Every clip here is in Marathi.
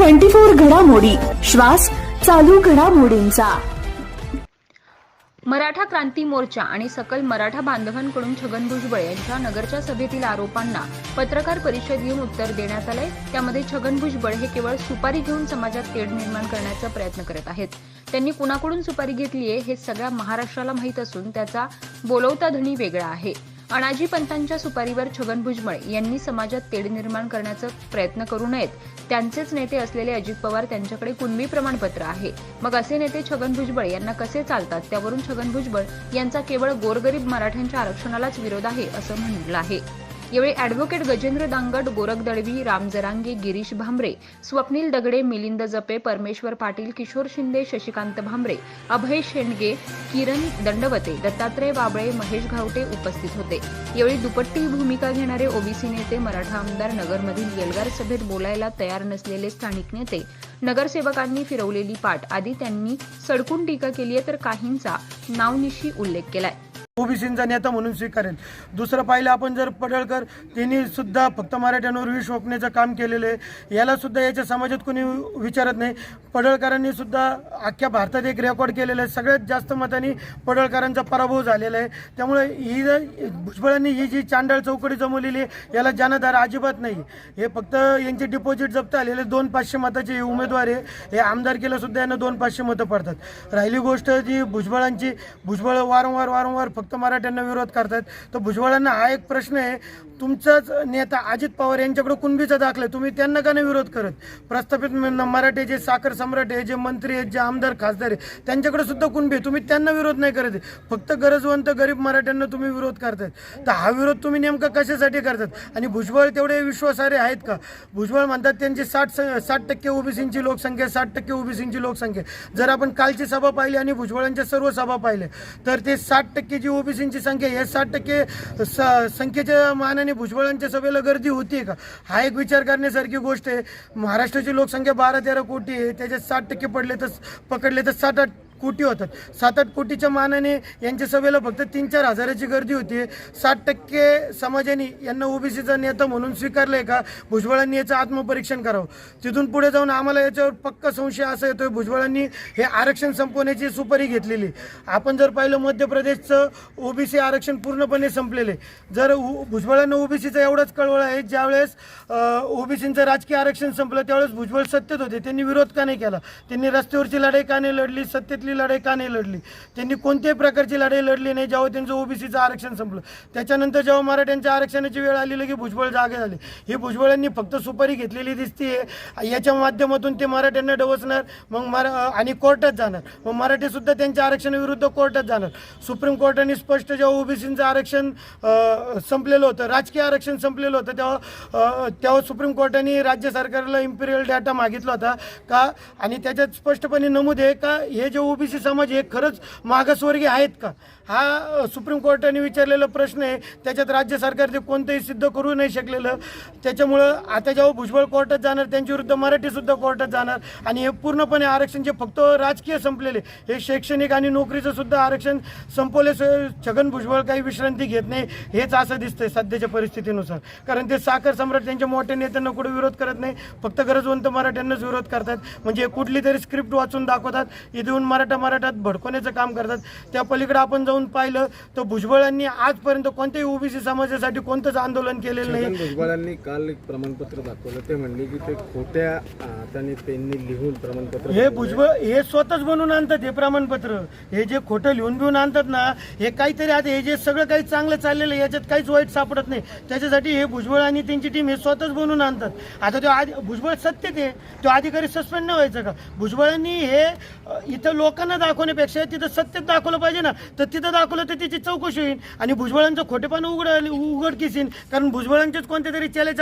ट्वेंटी फोर घडामोडी. श्वास चालू घडामोडींचा. मराठा क्रांती मोर्चा आणि सकल मराठा बांधवांकडून छगन भुजबळ यांच्या नगरच्या सभेतील आरोपांना पत्रकार परिषद घेऊन उत्तर देण्यात आलंय. त्यामध्ये छगन भुजबळ हे केवळ सुपारी घेऊन समाजात तेढ निर्माण करण्याचा प्रयत्न करत आहेत. त्यांनी कुणाकडून सुपारी घेतलीये हे सगळ्या महाराष्ट्राला माहीत असून त्याचा बोलवता धणी वेगळा आहे. अनाजी पंतांच्या सुपारीवर छगन भुजबळ यांनी समाजात तेढ निर्माण करण्याचा प्रयत्न करू नयेत. त्यांचेच नेते असलेले अजित पवार त्यांच्याकडे कुणबी प्रमाणपत्र आहे. मग असे नेते छगन भुजबळ यांना कसे चालतात? त्यावरून छगन भुजबळ यांचा केवळ गोरगरीब मराठ्यांच्या आरक्षणालाच विरोध आहे असं म्हणलं आहे. यावेळी अॅडव्होकेट गजेंद्र दांगट गोरख दळवी राम जरांगे गिरीश भांबरे स्वप्नील दगडे मिलिंद जपे परमेश्वर पाटील किशोर शिंदे शशिकांत भांबरे अभय शेंडगे किरण दंडवते दत्तात्रय बाबळे महेश घावटे उपस्थित होते. यावेळी दुपट्टी भूमिका घेणारे ओबीसी नेते मराठा आमदार नगरमधील येलगार सभेत बोलायला तयार नसलेले स्थानिक नेते नगरसेवकांनी फिरवलेली पाठ आदी त्यांनी सडकून टीका केली आहे तर काहींचा नावनिशी उल्लेख केलाय. ओबीसींचा नेता म्हणून स्वीकारेल. दुसरं पाहिलं आपण जर पडळकर त्यांनी सुद्धा फक्त मराठ्यांवर विष ओकण्याचं काम केलेलं आहे. याला सुद्धा याच्या समाजात कोणी विचारत नाही. पडळकरांनी सुद्धा अख्ख्या भारतात एक रेकॉर्ड केलेलं आहे. सगळ्यात जास्त मतांनी पडळकरांचा पराभव झालेला आहे. त्यामुळे ही भुजबळांनी ही जी चांडळ चौकडी जमवलेली आहे याला जानदार अजिबात नाही. हे फक्त यांचे डिपॉझिट जप्त आलेले दोन पाचशे मताचे हे उमेदवार आहे. हे आमदारकीला सुद्धा यांना दोन पाचशे मतं पडतात. राहिली गोष्ट जी भुजबळांची भुजबळ वारंवार वारंवार फक्त मराठ्यांना विरोध करतायत. तर भुजबळांना हा एक प्रश्न आहे. तुमचाच नेता अजित पवार यांच्याकडे कुणबीचा दाखला आहे? तुम्ही त्यांना का नाही विरोध करत? प्रस्थापित मराठे जे साखर सम्राट आहे जे मंत्री आहेत जे आमदार खासदार आहे त्यांच्याकडे सुद्धा कुणबी आहे. तुम्ही त्यांना विरोध नाही करत आहे. फक्त गरजवंत गरीब मराठ्यांना तुम्ही विरोध करतायत. तर हा विरोध तुम्ही नेमका कशासाठी करतात? आणि भुजबळ तेवढे विश्वासार्ह आहेत का? भुजबळ म्हणतात त्यांची साठ साठ टक्के ओबीसींची लोकसंख्या साठ टक्के ओबीसींची लोकसंख्या. जर आपण कालची सभा पाहिली आणि भुजबळांच्या सर्व सभा पाहिल्या तर ते साठ टक्के जी ओबीसींची संख्या हे साठ टक्के स- संख्येच्या मानाने भुजबळांच्या सभेला गर्दी होती का? हा एक विचार करण्यासारखी गोष्ट आहे. महाराष्ट्राची लोकसंख्या बारा तेरा कोटी आहे. त्याच्यात साठ टक्के पडले तर पकडले तर साठ आठ कोटी होतात. सात आठ कोटीच्या मानाने यांच्या सभेला फक्त तीन चार हजाराची गर्दी होती. साठ टक्के समाजाने यांना ओबीसीचा नेता म्हणून स्वीकारलंय का? भुजबळांनी याचं आत्मपरीक्षण करावं. तिथून पुढे जाऊन आम्हाला याच्यावर पक्का संशय असा येतोय. भुजबळांनी हे आरक्षण संपवण्याची सुपारी घेतलेली. आपण जर पाहिलं मध्य प्रदेशचं ओबीसी आरक्षण पूर्णपणे संपलेले जर उ- भुजबळांना ओबीसीचा एवढाच कळवळ आहे ज्यावेळेस ओबीसीचं राजकीय आरक्षण संपलं त्यावेळेस भुजबळ सत्तेत होते. त्यांनी विरोध का नाही केला? त्यांनी रस्त्यावरची लढाई का नाही लढली? सत्तेतली लढाई का नाही लढली? त्यांनी कोणत्याही प्रकारची लढाई लढली नाही. जेव्हा त्यांचं ओबीसीचं आरक्षण संपलं त्याच्यानंतर जेव्हा मराठ्यांच्या आरक्षणाची वेळ आली की भुजबळ जागे झाले. हे भुजबळांनी फक्त सुपारी घेतलेली दिसते याच्या माध्यमातून ते मराठ्यांना डवसणार मग मरा आणि कोर्टात जाणार. मग मराठी सुद्धा त्यांच्या आरक्षणाविरुद्ध कोर्टात जाणार. सुप्रीम कोर्टाने स्पष्ट जेव्हा ओबीसीचं आरक्षण संपलेलं होतं राजकीय आरक्षण संपलेलं होतं तेव्हा तेव्हा सुप्रीम कोर्टाने राज्य सरकारला इम्पिरियल डाटा मागितला होता. का? आणि त्याच्यात स्पष्टपणे नमूद आहे का? हे जे ओबीसी समाज हे खरंच मागासवर्गीय आहेत का? हा सुप्रीम कोर्टाने विचारलेला प्रश्न आहे. त्याच्यात राज्य सरकार ते कोणतंही सिद्ध करू नाही शकलेलं. त्याच्यामुळं आता जेव्हा भुजबळ कोर्टात जाणार त्यांच्या मराठीसुद्धा कोर्टात जाणार. आणि हे पूर्णपणे आरक्षण जे फक्त राजकीय संपलेले हे शैक्षणिक आणि नोकरीचं सुद्धा आरक्षण संपवले छगन भुजबळ काही विश्रांती घेत नाही. हेच असं दिसतंय सध्याच्या परिस्थितीनुसार. कारण ते साखर सम्राट त्यांच्या मोठ्या नेत्यांना कुठे विरोध करत नाही. फक्त गरजवंत मराठ्यांनाच विरोध करतात. म्हणजे कुठली तरी स्क्रिप्ट वाचून दाखवतात. इथून मराठी मराठात भडकवण्याचं काम करतात. त्या पलीकडे आपण जाऊन पाहिलं तर भुजबळांनी आजपर्यंत कोणत्याही ओबीसी समाजासाठी कोणतंच आंदोलन केलेलं नाही. भुजबळांनी काल एक प्रमाणपत्र दाखवलं. ते म्हणले की ते खोट्या त्यांनी पेननी लिहून प्रमाणपत्र हे. भुजबळ हे स्वतःच बनवून आणतात हे प्रमाणपत्र. हे जे खोटं लिहून बिहून आणतात ना हे काहीतरी आता हे जे सगळं काही चांगलं चाललेलं आहे याच्यात काहीच वाईट सापडत नाही. त्याच्यासाठी हे भुजबळ आणि त्यांची टीम हे स्वतःच बनवून आणतात. आता तो आधी भुजबळ सत्तेत आहे. तो अधिकारी सस्पेंड नाही व्हायचं का? भुजबळांनी हे इथं लोकांना दाखवण्यापेक्षा तिथं सत्तेत दाखवलं पाहिजे ना. तर तिथं दाखवलं तर तिची चौकशी होईल. आणि भुजबळांचं खोटेपण उघड उघडकीस येईल. कारण भुजबळांचेच कोणत्या तरी चेले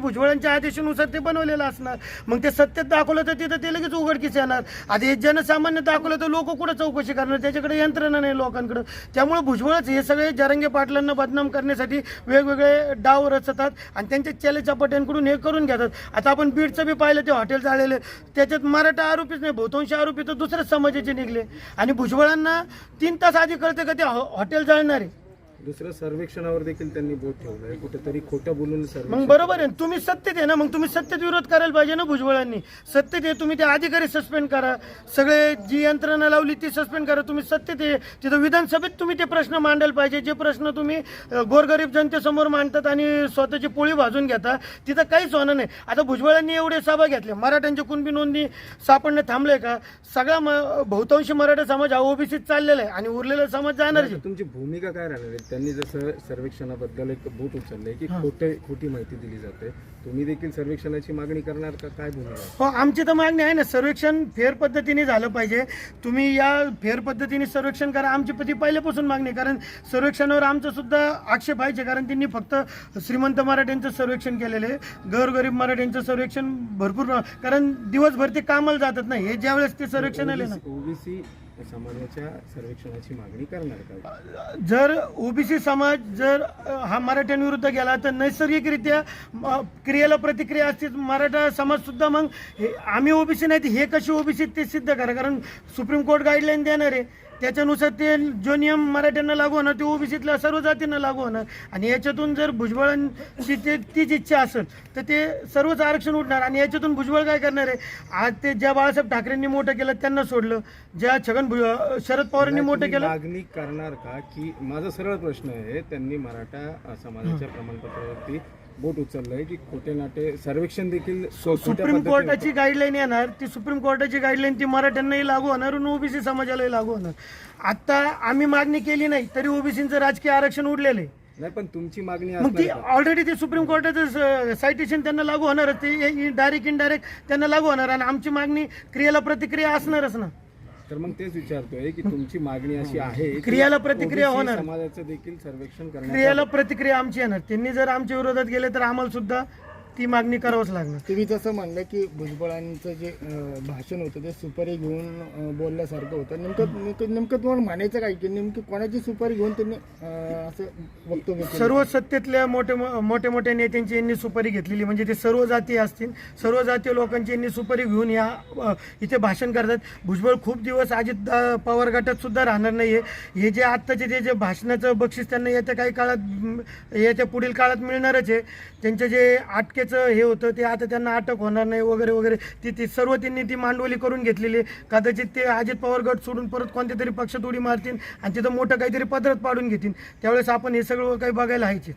भुजबळांच्या आदेशानुसार ते बनवलेलं असणार. मग ते सत्तेत दाखवलं तर तिथं ते लगेच उघडकीस येणार. आधी हे जनसामान्य दाखवलं तर लोक कुठं चौकशी करणार? त्याच्याकडे यंत्रणा नाही लोकांकडं. त्यामुळे भुजबळच हे सगळे जरंगे पाटलांना बदनाम करण्यासाठी वेगवेगळे डाव रचतात आणि त्यांच्या चेलेचापट्यांकडून हे करून घेतात. आता आपण बीडचं बी पाहिलं ते हॉटेल जाळलेले त्याच्यात मराठा आरोपीच नाही. बहुतांश आरोपी तर दुसऱ्याच समाजाचे निघले. आणि भुजबळांना तीन तास आधी कळतं का ते हॉ- हॉटेल जाळणार? आहे दुसरं सर्वेक्षणावर देखील त्यांनी बोट ठेवलंय कुठेतरी खोटं बोलून मग बरोबर आहे. तुम्ही सत्तेत आहे ना मग तुम्ही सत्तेत विरोध करायला पाहिजे ना भुजबळांनी. सत्तेत आहे तुम्ही ते अधिकारी सस्पेंड करा. सगळे जी यंत्रणा लावली ती सस्पेंड करा. तुम्ही सत्तेत आहे. तिथं विधानसभेत तुम्ही ते प्रश्न मांडायला पाहिजे. जे प्रश्न तुम्ही अ, गोरगरीब जनतेसमोर मांडतात आणि स्वतःची पोळी भाजून घेता तिथं काहीच होणार नाही. आता भुजबळांनी एवढे सभा घेतल्या मराठ्यांच्या कुणबी नोंदणी सापडणे थांबले का? सगळा म- बहुतांशी मराठा समाज हा ओबीसीत चाललेला आहे आणि उरलेला समाज जाणार तुमची भूमिका काय राहणार आहे? त्यांनी जसं सर्वेक्षणाबद्दल एक बोट उचललंय की खोटे खोटी माहिती दिली जाते. तुम्ही देखील सर्वेक्षणाची मागणी करणार का? काय आहे? हो आमची तर मागणी आहे ना सर्वेक्षण फेर पद्धतीने झालं पाहिजे. तुम्ही या फेर पद्धतीने सर्वेक्षण करा आमची ती पहिल्यापासून मागणी आहे. कारण सर्वेक्षणावर आमचं सुद्धा आक्षेप आहे कारण त्यांनी फक्त श्रीमंत मराठ्यांचं सर्वेक्षण केलेलं आहे. गरगरीब मराठ्यांचं सर्वेक्षण भरपूर कारण दिवसभर ते कामाला जातात नाही हे ज्यावेळेस ते सर्वेक्षण आले ना. ओबीसी समाजाच्या सर्वेक्षणाची मागणी करणार का? जर ओबीसी समाज जर हा मराठ्यांविरुद्ध गेला तर नैसर्गिकरित्या क्रियेला प्रतिक्रिया असते. मराठा समाज सुद्धा मग हे आम्ही ओबीसी नाही हे कशी ओबीसी ते सिद्ध करा. कारण सुप्रीम कोर्ट गाईडलाईन देणार. आहे त्याच्यानुसार ते जो नियम मराठ्यांना लागू होणार ते ओबीसीतल्या सर्व जातींना लागू होणार आणि याच्यातून जर भुजबळांची ते तीच इच्छा असेल तर ते सर्वच आरक्षण उठणार. आणि याच्यातून भुजबळ काय करणार आहे? आज ते ज्या बाळासाहेब ठाकरेंनी मोठं केलं त्यांना सोडलं. ज्या छगन भुज शरद पवारांनी मोठं केलं. मागणी करणार का? की माझा सरळ प्रश्न आहे त्यांनी मराठा समाजाच्या प्रमाणपत्रावरती बोट उचललंय की खोटे नाटे सर्वेक्षण देखील खोट्या सुप्रीम पद्धतीने कोर्टाची गाईडलाईन येणार. ती सुप्रीम कोर्टाची गाईडलाईन ती मराठ्यांनाही लागू होणार आणि ओबीसी समाजालाही लागू होणार. आता आम्ही मागणी केली नाही तरी ओबीसीचं राजकीय आरक्षण उडलेलं आहे. नाही पण तुमची मागणी मग ती असणार का? ऑलरेडी ते सुप्रीम कोर्टाचं सायटेशन त्यांना लागू होणारच. ते डायरेक्ट इनडायरेक्ट त्यांना लागू होणार. आणि आमची मागणी क्रियाला प्रतिक्रिया असणारच ना. तर मग तेच विचारतोय की तुमची मागणी अशी आहे की क्रियाला प्रतिक्रिया OBC होणार. समाजाचं देखील सर्वेक्षण करण्यात क्रियाला प्रतिक्रिया आमची येणार त्यांनी जर आमच्या विरोधात गेले तर आम्हाला सुद्धा ती मागणी करावंच लागणार. तुम्ही जसं म्हणलं की भुजबळांचं जे अं, भाषण होतं ते सुपारी घेऊन अं, बोलल्यासारखं होतं. नेमकं नेमकं नेमकं तुम्हाला म्हणायचं काय की नेमकी कोणाची सुपारी घेऊन त्यांनी अं, असं वक्तव्य केलं? सर्व सत्तेतल्या मोठे मोठ्या मोठ्या नेत्यांची यांनी सुपारी घेतलेली म्हणजे ते सर्व जाती असतील सर्व जातीय लोकांची यांनी सुपारी घेऊन या अ, इथे भाषण करतात. भुजबळ खूप दिवस अजित अ, पवार गटात सुद्धा राहणार नाहीये. हे जे आत्ताचे जे जे भाषणाचं बक्षीस त्यांना येत्या काही काळात म, येत्या पुढील काळात मिळणारच आहे. त्यांचं जे अटकेचं हे होतं ते आता त्यांना अटक होणार नाही वगैरे वगैरे. ती ती सर्व त्यांनी ती मांडवली करून घेतलेली. आहे. कदाचित ते अजित पवार गट सोडून परत कोणत्या तरी पक्षात उडी मारतील आणि तिथं मोठं काहीतरी पत्रात पाडून घेतील. त्यावेळेस आपण हे सगळं काही बघायला हायचे.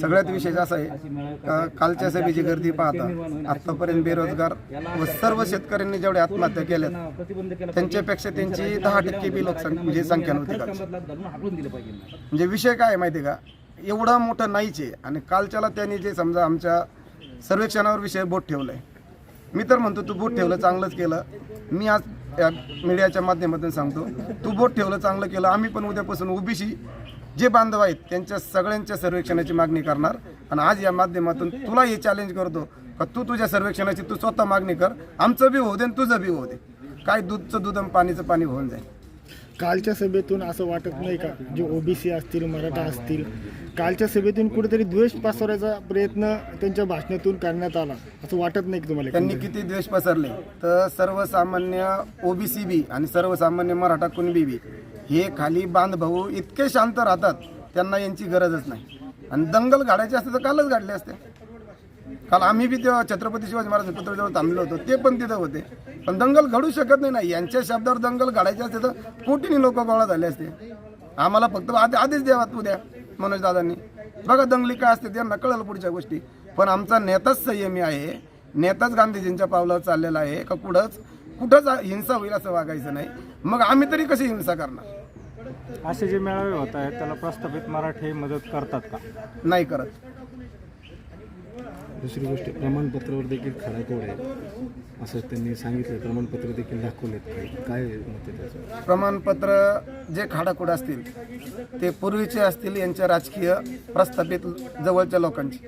सगळ्यात विशेष असा आहे का कालच्या सभेची गर्दी पाहता आतापर्यंत बेरोजगार व सर्व शेतकऱ्यांनी जेवढे आत्महत्या केल्यात त्यांच्यापेक्षा त्यांची दहा टक्के बी लोकसंख्या म्हणजे संख्या नव्हती म्हणजे विषय काय माहिती का? एवढं मोठं नाहीच आहे. आणि कालच्याला त्यांनी जे समजा आमच्या सर्वेक्षणावर विषय बोट ठेवलंय. मी तर म्हणतो तू बोट ठेवलं चांगलंच केलं. मी आज मीडियाच्या माध्यमातून सांगतो तू बोट ठेवलं चांगलं केलं. आम्ही पण उद्यापासून ओबीसी जे बांधव आहेत त्यांच्या सगळ्यांच्या सर्वेक्षणाची मागणी करणार. आणि आज या माध्यमातून तुला हे चॅलेंज करतो का तू तुझ्या सर्वेक्षणाची तू स्वतः मागणी कर. आमचं बी होऊ दे आणि तुझं बी होऊ दे. काय दूधचं दूध आणि पाणीचं पाणी होऊन जाईल. कालच्या सभेतून असं वाटत नाही का? जे ओबीसी असतील मराठा असतील कालच्या सभेतून कुठेतरी द्वेष पसरवायचा प्रयत्न त्यांच्या भाषणातून करण्यात आला. असं वाटत नाही का तुम्हाला त्यांनी किती द्वेष पसरले? तर सर्वसामान्य ओबीसी बी आणि सर्वसामान्य मराठा कुणबी बी हे खाली बांधभाऊ इतके शांत राहतात त्यांना यांची गरजच नाही. आणि दंगल गाडायचे असते तर कालच गाडले असते. काल आम्ही बी तेव्हा छत्रपती शिवाजी महाराज पुतळ्याजवळ थांबलो होतो ते पण तिथं होते. पण दंगल घडू शकत नाही ना. यांच्या शब्दावर दंगल घडायचे असते तर कोटीने लोक गोळा झाले असते. आम्हाला फक्त आधी आधीच द्यावा तू द्या मनोज दादांनी. बघा दंगली काय असते त्यांना कळलं पुढच्या गोष्टी. पण आमचा नेताच संयमी आहे. नेताच गांधीजींच्या पावलावर चाललेला आहे. का कुठंच कुठंच हिंसा होईल असं वागायचं नाही. मग आम्ही तरी कशी हिंसा करणार? असे जे मेळावे होत आहेत त्याला प्रस्थापित मराठी मदत करतात का? नाही करत. दुसरी गोष्ट प्रमाणपत्रावर देखील खडाखोड आहे. असं त्यांनी सांगितलं प्रमाणपत्र देखील दाखवलेत. काही काय मत आहे त्याचं? प्रमाणपत्र जे खाडाखोड असतील ते पूर्वीचे असतील यांच्या राजकीय प्रस्थापित जवळच्या लोकांची.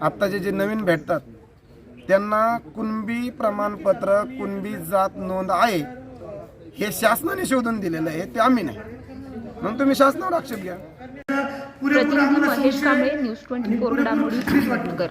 आत्ताचे जे नवीन भेटतात त्यांना कुणबी प्रमाणपत्र कुणबी जात नोंद आहे हे शासनाने शोधून दिलेलं आहे ते आम्ही नाही. म्हणून तुम्ही शासनावर आक्षेप घ्या. प्रतिनिधी Mahesh Kamble news twenty four घडामोडी अहमदनगर